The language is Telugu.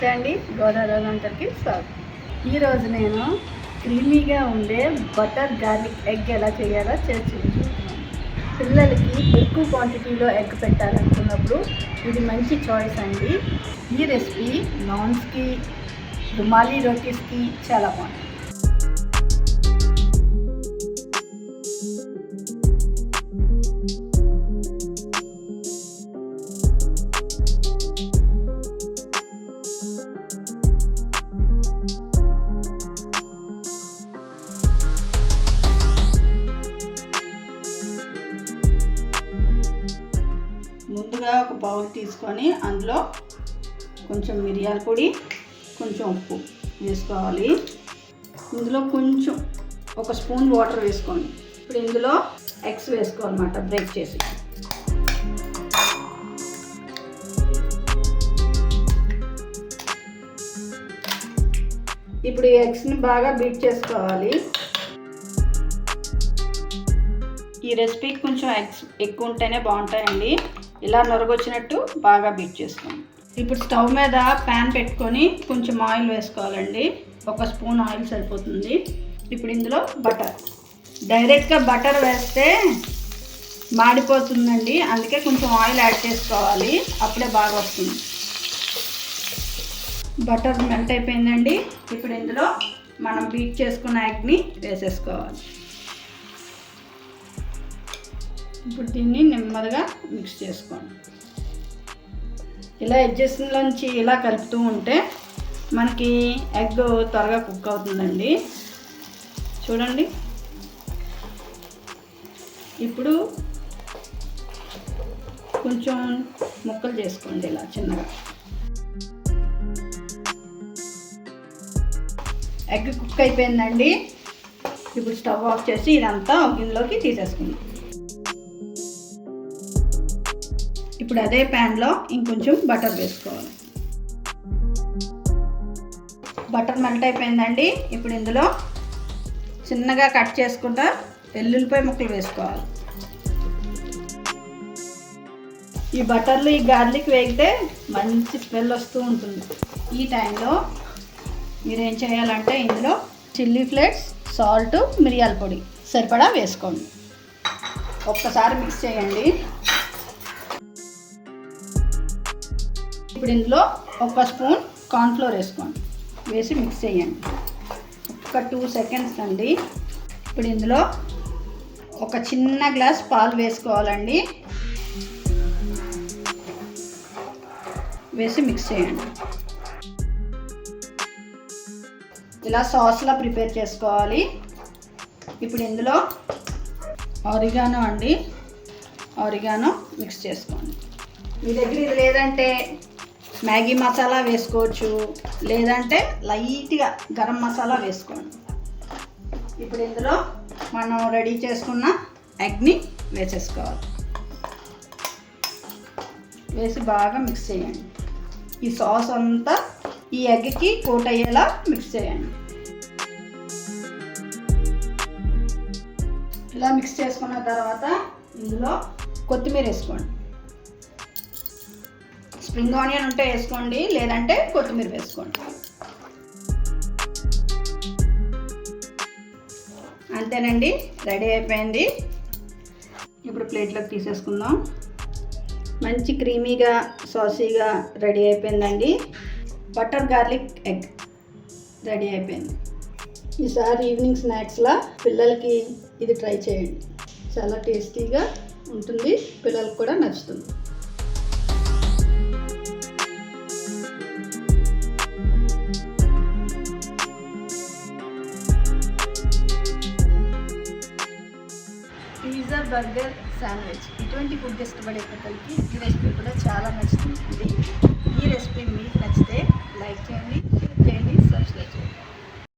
నమస్తే అండి గోదావరి వంటలకి స్వాగతం. ఈరోజు నేను క్రీమీగా ఉండే బటర్ గార్లిక్ ఎగ్ ఎలా చేయాలో చేసి చూపిస్తున్నాను పిల్లలకి ఎక్కువ క్వాంటిటీలో ఎగ్ పెట్టాలనుకున్నప్పుడు ఇది మంచి చాయిస్ అండి. ఈ రెసిపీ నాన్స్కి రుమాలి రోటీస్కి చాలా బాగుంటుంది. ముందుగా ఒక బౌల్ తీసుకొని అందులో కొంచెం మిరియాల పొడి కొంచెం ఉప్పు వేసుకోవాలి. ఇందులో కొంచెం ఒక స్పూన్ వాటర్ వేసుకోండి. ఇప్పుడు ఇందులో ఎగ్స్ వేసుకోవాలన్నమాట బ్రేక్ చేసి. ఇప్పుడు ఈ ఎగ్స్ని బాగా బీట్ చేసుకోవాలి. ఈ రెసిపీకి కొంచెం ఎగ్స్ ఎక్కువ ఉంటేనే బాగుంటాయండి. ఇలా నొరగొచ్చినట్టు బాగా బీట్ చేసుకోండి. ఇప్పుడు స్టవ్ మీద ప్యాన్ పెట్టుకొని కొంచెం ఆయిల్ వేసుకోవాలండి. ఒక స్పూన్ ఆయిల్ సరిపోతుంది. ఇప్పుడు ఇందులో బటర్. డైరెక్ట్గా బటర్ వేస్తే మాడిపోతుందండి. అందుకే కొంచెం ఆయిల్ యాడ్ చేసుకోవాలి. అప్పుడే బాగా వస్తుంది. బటర్ మెల్ట్ అయిపోయిందండి. ఇప్పుడు ఇందులో మనం బీట్ చేసుకున్న ఎగ్ని వేసేసుకోవాలి. ఇప్పుడు దీన్ని నెమ్మదిగా మిక్స్ చేసుకోండి ఇలా ఎడ్జెస్లోంచి ఇలా కలుపుతూ ఉంటే మనకి ఎగ్ త్వరగా కుక్ అవుతుందండి. చూడండి. ఇప్పుడు కొంచెం ముక్కలు చేసుకోండి ఇలా చిన్నగా. ఎగ్ కుక్ అయిపోయిందండి. ఇప్పుడు స్టవ్ ఆఫ్ చేసి ఇదంతా ఒక గిన్నెలోకి తీసేసుకుందాం. ఇప్పుడు అదే ప్యాన్లో ఇంకొంచెం బటర్ వేసుకోవాలి. బటర్ మెల్ట్ అయిపోయిందండి. ఇప్పుడు ఇందులో చిన్నగా కట్ చేసుకుంటా వెల్లుల్లిపాయ ముక్కలు వేసుకోవాలి. ఈ బటర్లు ఈ గార్లిక్ వేగితే మంచి స్మెల్ వస్తూ ఉంటుంది. ఈ టైంలో మీరు ఏం చేయాలంటే ఇందులో చిల్లీ ఫ్లేక్స్ సాల్ట్ మిరియాల పొడి సరిపడా వేసుకోండి. ఒక్కసారి మిక్స్ చేయండి. ఇప్పుడు ఇందులో ఒక స్పూన్ కార్న్ఫ్లోర్ వేసుకోండి. వేసి మిక్స్ చేయండి. ఒక టూ సెకండ్స్ అండి. ఇప్పుడు ఇందులో ఒక చిన్న గ్లాస్ పాలు వేసుకోవాలండి. వేసి మిక్స్ చేయండి. ఇలా సాస్లా ప్రిపేర్ చేసుకోవాలి. ఇప్పుడు ఇందులో ఆరిగానో అండి. ఆరిగానో మిక్స్ చేసుకోండి. మీ దగ్గర ఇది లేదంటే మ్యాగీ మసాలా వేసుకోవచ్చు. లేదంటే లైట్గా గరం మసాలా వేసుకోండి. ఇప్పుడు ఇందులో మనం రెడీ చేసుకున్న ఎగ్ని వేసేసుకోవాలి. వేసి బాగా మిక్స్ చేయండి. ఈ సాస్ అంతా ఈ ఎగ్కి కోట్ అయ్యేలా మిక్స్ చేయండి. ఇలా మిక్స్ చేసుకున్న తర్వాత ఇందులో కొత్తిమీర వేసుకోండి. స్ప్రింగ్ ఆనియన్ ఉంటే వేసుకోండి లేదంటే కొత్తిమీర వేసుకోండి. అంతేనండి రెడీ అయిపోయింది. ఇప్పుడు ప్లేట్లోకి తీసేసుకుందాం. మంచి క్రీమీగా సాసీగా రెడీ అయిపోయిందండి. బటర్ గార్లిక్ ఎగ్ రెడీ అయిపోయింది. ఈసారి ఈవినింగ్ స్నాక్స్లా పిల్లలకి ఇది ట్రై చేయండి. చాలా టేస్టీగా ఉంటుంది పిల్లలకు కూడా నచ్చుతుంది. Burger sandwich. ఇటువంటి ఫుడ్ ఇష్టపడే పిల్లలకి ఈ రెసిపీ కూడా చాలా నచ్చుతుంది. ఈ రెసిపీ మీకు నచ్చితే లైక్ చేయండి షేర్ చేయండి సబ్స్క్రైబ్ చేయండి.